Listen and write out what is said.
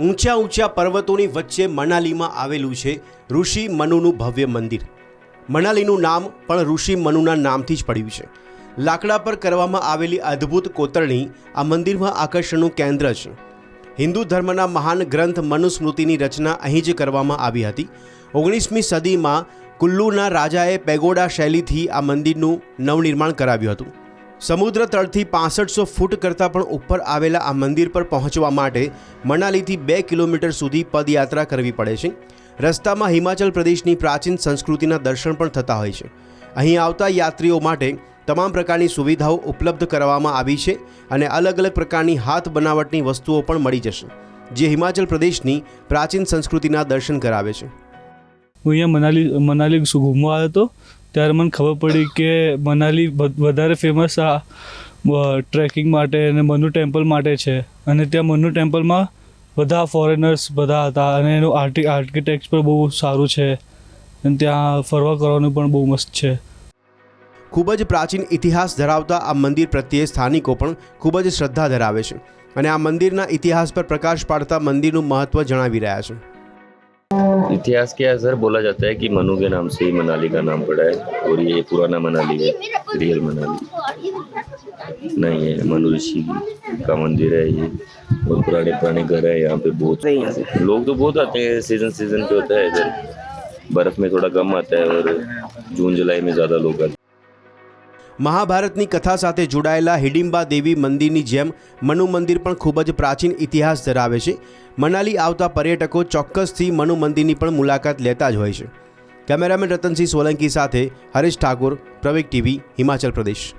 ઊંચા ઊંચા પર્વતોની વચ્ચે મનાલીમાં આવેલું છે ઋષિ મનુનું ભવ્ય મંદિર. મનાલીનું નામ પણ ઋષિ મનુના નામથી જ પડ્યું છે. લાકડા પર કરવામાં આવેલી અદ્ભુત કોતરણી આ મંદિરમાં આકર્ષણનું કેન્દ્ર છે. હિન્દુ ધર્મના મહાન ગ્રંથ મનુસ્મૃતિની રચના અહીં જ કરવામાં આવી હતી. ઓગણીસમી સદીમાં કુલ્લુના રાજાએ પેગોડા શૈલીથી આ મંદિરનું નવનિર્માણ કરાવ્યું હતું. સમુદ્ર તળથી પાસઠસો ફૂટ કરતાં પણ ઉપર આવેલા આ મંદિર પર પહોંચવા માટે મનાલીથી બે કિલોમીટર સુધી પદયાત્રા કરવી પડે છે. રસ્તામાં હિમાચલ પ્રદેશની પ્રાચીન સંસ્કૃતિના દર્શન પણ થતા હોય છે. અહીં આવતા યાત્રીઓ માટે તમામ પ્રકારની સુવિધાઓ ઉપલબ્ધ કરવામાં આવી છે અને અલગ અલગ પ્રકારની હાથ બનાવટની વસ્તુઓ પણ મળી જશે, જે હિમાચલ પ્રદેશની પ્રાચીન સંસ્કૃતિના દર્શન કરાવે છે. હું અહીંયા મનાલી મનાલી ઘૂમવા આવ્યો હતો? ત્યારે મને ખબર પડી કે મનાલી વધારે ફેમસ આ ટ્રેકિંગ માટે અને મનુ ટેમ્પલ માટે છે. અને ત્યાં મનુ ટેમ્પલમાં બધા ફોરેનર્સ બધા હતા અને એનું આર્ટિ આર્કિટેક્ટ પણ બહુ સારું છે. અને ત્યાં ફરવા કરવાનું પણ બહુ મસ્ત છે. ખૂબ જ પ્રાચીન ઇતિહાસ ધરાવતા આ મંદિર પ્રત્યે સ્થાનિકો પણ ખૂબ જ શ્રદ્ધા ધરાવે છે. અને આ મંદિરના ઇતિહાસ પર પ્રકાશ પાડતા મંદિરનું મહત્ત્વ જણાવી રહ્યા છે. इतिहास के सर बोला जाता है कि मनु के नाम से ही मनाली का नाम पड़ा है और ये पुराना मनाली है रियल मनाली। नहीं है मनु ऋषि का मंदिर है ये और पुराने पुराने घर है यहाँ पे बहुत लोग तो बहुत आते हैं सीज़न सीज़न पे होता है इधर बर्फ़ में थोड़ा कम आता है और जून जुलाई में ज़्यादा लोग आते हैं। મહાભારતની કથા સાથે જોડાયેલા હિડિંબા દેવી મંદિરની જેમ મનુ મંદિર પણ ખૂબ જ પ્રાચીન ઇતિહાસ ધરાવે છે. મનાલી આવતા પર્યટકો ચોક્કસથી મનુ મંદિરની પણ મુલાકાત લેતા જ હોય છે. કેમેરામેન રતનસિંહ સોલંકી સાથે હરેશ ઠાકોર, પ્રવેગ ટીવી, હિમાચલ પ્રદેશ.